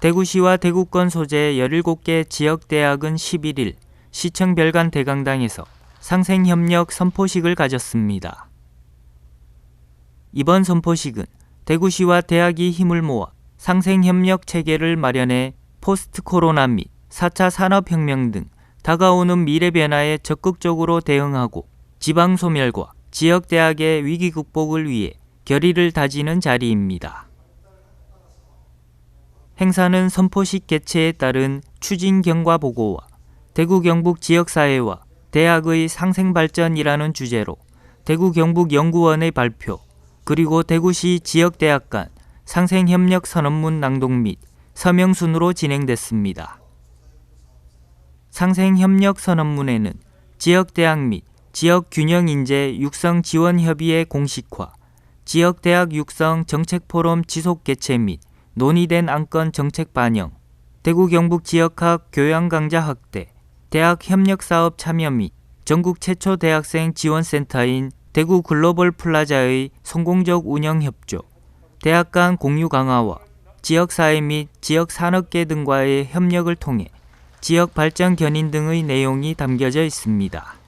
대구시와 대구권 소재 17개 지역대학은 11일 시청 별관 대강당에서 상생협력 선포식을 가졌습니다. 이번 선포식은 대구시와 대학이 힘을 모아 상생협력 체계를 마련해 포스트 코로나 및 4차 산업혁명 등 다가오는 미래 변화에 적극적으로 대응하고 지방 소멸과 지역 대학의 위기 극복을 위해 결의를 다지는 자리입니다. 행사는 선포식 개최에 따른 추진 경과 보고와 대구 경북 지역사회와 대학의 상생 발전이라는 주제로 대구 경북 연구원의 발표 그리고 대구시 지역대학 간 상생협력 선언문 낭독 및 서명 순으로 진행됐습니다. 상생협력 선언문에는 지역대학 및 지역균형인재 육성 지원 협의회 공식화, 지역대학 육성 정책포럼 지속 개최 및 논의된 안건 정책 반영, 대구 경북 지역학 교양 강좌 확대, 대학 협력 사업 참여 및 전국 최초 대학생 지원센터인 대구 글로벌 플라자의 성공적 운영 협조, 대학 간 공유 강화와 지역 사회 및 지역 산업계 등과의 협력을 통해 지역 발전 견인 등의 내용이 담겨져 있습니다.